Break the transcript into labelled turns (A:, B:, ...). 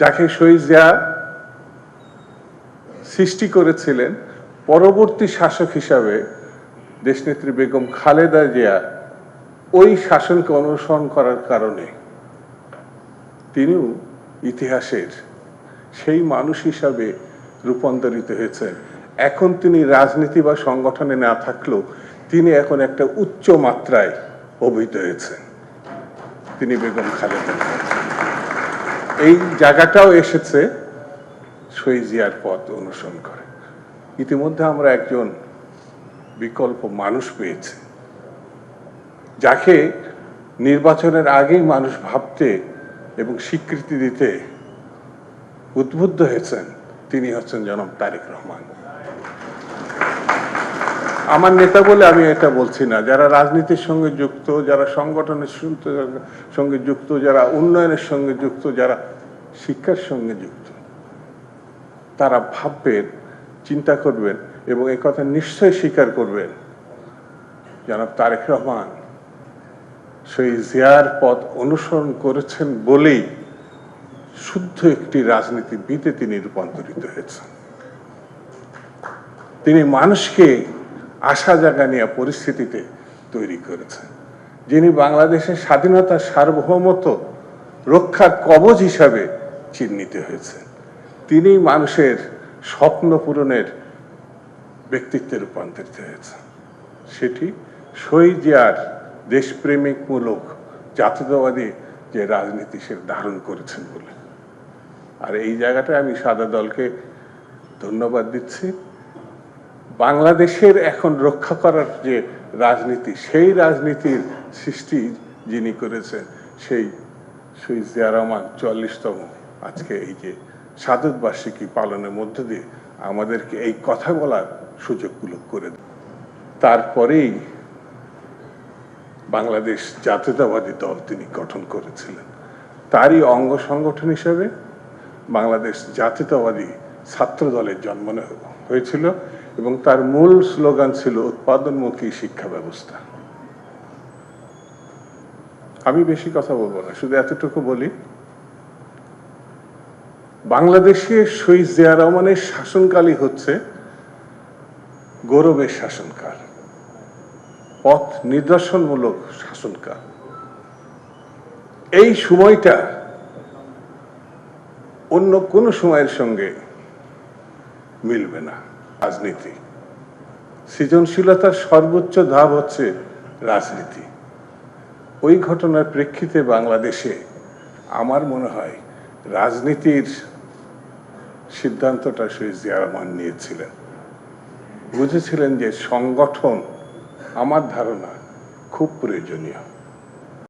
A: যাকে শহীদ জিয়া সৃষ্টি করেছিলেন, পরবর্তী শাসক হিসাবে দেশনেত্রী বেগম খালেদা জিয়া ওই শাসনকে অনুসরণ করার কারণে তিনিও ইতিহাসের সেই মানুষ হিসাবে রূপান্তরিত হয়েছেন এখন তিনি রাজনীতি বা সংগঠনে না থাকলেও তিনি এখন একটা উচ্চ মাত্রায় অভিহিত হয়েছেন তিনি বেগম খালেদা। এই জায়গাটাও এসেছে শহীদ জিয়ার পথ অনুসরণ করে। ইতিমধ্যে আমরা একজন বিকল্প মানুষ পেয়েছি, যাকে নির্বাচনের আগেই মানুষ ভাবতে এবং স্বীকৃতি দিতে উদ্বুদ্ধ হয়েছেন, তিনি হচ্ছেন জনাব তারেক রহমান। আমার নেতা বলে আমি এটা বলছি না। যারা রাজনীতির সঙ্গে যুক্ত, যারা সংগঠনের সঙ্গে- যুক্ত, যারা উন্নয়নের সঙ্গে যুক্ত, যারা শিক্ষার সঙ্গে যুক্ত, তারা ভাববেন, চিন্তা করবেন এবং এই কথা নিশ্চয় স্বীকার করবেন। জনাব তারেক রহমান, সেই জিয়ার পথ অনুসরণ করেছেন বলেই শুদ্ধ একটি রাজনীতিবিদে তিনি রূপান্তরিত হয়েছেন। তিনি মানুষকে আশা জাগানিয়া পরিস্থিতিতে তৈরি করেছেন যিনি বাংলাদেশের স্বাধীনতা সার্বভৌমত্ব রক্ষার কবচ হিসাবে চিহ্নিত হয়েছে তিনি মানুষের স্বপ্ন পূরণের ব্যক্তিত্বে রূপান্তরিত হয়েছেন। সেটি শহীদ জিয়ার দেশপ্রেমিক মূলক জাতীয়তাবাদী যে রাজনীতি সে ধারণ করেছেন বলে। আর এই জায়গাটায় আমি সাদা দলকে ধন্যবাদ দিচ্ছি। বাংলাদেশের এখন রক্ষা করার যে রাজনীতি, সেই রাজনীতির সৃষ্টি যিনি করেছেন সেই জিয়া রহমান চল্লিশতম আজকে এই যে সাধক বার্ষিকী পালনের মধ্য দিয়ে আমাদেরকে এই কথা বলার সুযোগগুলো করে। তারপরেই বাংলাদেশ জাতীয়তাবাদী দল তিনি গঠন করেছিলেন তারই অঙ্গ সংগঠন হিসেবে বাংলাদেশ জাতীয়তাবাদী ছাত্র দলের জন্ম হয়েছিল এবং তার মূল স্লোগান ছিল উৎপাদনমুখী শিক্ষা ব্যবস্থা। আমি বেশি কথা বলব না, শুধু এতটুকু বলি, বাংলাদেশে শহীদ জিয়া রহমানের শাসনকালই হচ্ছে গৌরবের শাসনকাল, পথ নিদর্শনমূলক শাসনকাল। এই সময়টা অন্য কোনো সময়ের সঙ্গে মিলবে না রাজনীতি। সৃজনশীলতার সর্বোচ্চ ধাপ হচ্ছে রাজনীতি। ওই ঘটনার প্রেক্ষিতে বাংলাদেশে আমার মনে হয় রাজনীতির সিদ্ধান্তটা শহীদ জিয়া রহমান নিয়েছিলেন। বুঝেছিলেন যে সংগঠন আমার ধারণা খুব প্রয়োজনীয়।